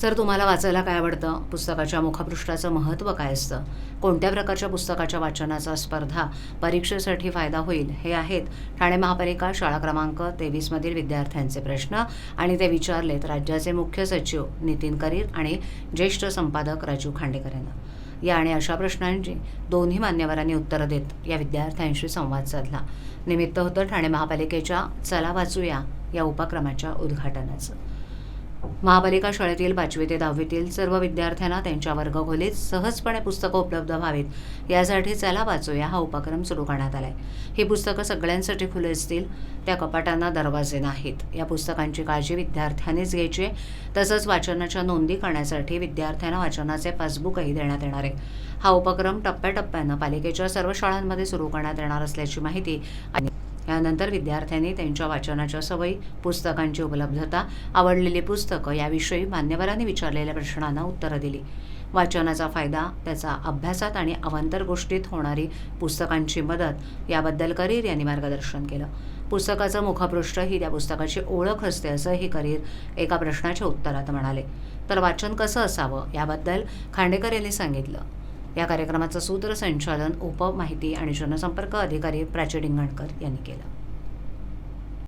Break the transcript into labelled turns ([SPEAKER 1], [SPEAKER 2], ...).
[SPEAKER 1] Sir तुम्हाला वाचायला काय आवडतं? पुस्तकाच्या मुखपृष्ठाचं महत्त्व काय असतं? कोणत्या प्रकारच्या पुस्तकाच्या वाचनाचा स्पर्धा परीक्षेसाठी फायदा होईल? हे आहेत ठाणे महापालिका शाळा क्रमांक तेवीसमधील विद्यार्थ्यांचे प्रश्न आणि ते विचारलेत राज्याचे मुख्य सचिव नितीन करीर आणि ज्येष्ठ संपादक राजीव खांडेकर यांना या आणि अशा प्रश्नांची दोन्ही मान्यवरांनी उत्तरं देत या विद्यार्थ्यांशी संवाद साधला. निमित्त होतं ठाणे महापालिकेच्या चला वाचूया या उपक्रमाच्या उद्घाटनाचं. महापालिका शाळेतील पाचवी ते दहावीतील सर्व विद्यार्थ्यांना त्यांच्या वर्गखोलीत सहजपणे पुस्तकं उपलब्ध व्हावीत. यासाठी चला वाचूया हा उपक्रम सुरू करण्यात आलाय. ही पुस्तकं सगळ्यांसाठी खुली असतील त्या कपाटांना दरवाजे नाहीत. या पुस्तकांची काळजी विद्यार्थ्यांनीच घ्यायची आहे. तसंच वाचनाच्या नोंदी करण्यासाठी विद्यार्थ्यांना वाचनाचे पासबुकही देण्यात येणार आहे. हा उपक्रम टप्प्याटप्प्यानं पालिकेच्या सर्व शाळांमध्ये सुरू करण्यात येणार असल्याची माहिती आणि यानंतर विद्यार्थ्यांनी त्यांच्या वाचनाच्या सवयी पुस्तकांची उपलब्धता आवडलेली पुस्तकं याविषयी मान्यवरांनी विचारलेल्या प्रश्नांना उत्तरं दिली. वाचनाचा फायदा त्याचा अभ्यासात आणि अवांतर गोष्टीत होणारी पुस्तकांची मदत याबद्दल करीर यांनी मार्गदर्शन केलं. पुस्तकाचं मुखपृष्ठ ही त्या पुस्तकाची ओळख असते असंही करीर एका प्रश्नाच्या उत्तरात म्हणाले. तर वाचन कसं असावं याबद्दल खांडेकर यांनी सांगितलं. या कार्यक्रमाचं सूत्रसंचालन उपमाहिती आणि जनसंपर्क अधिकारी प्राची डिंगणकर यांनी केलं.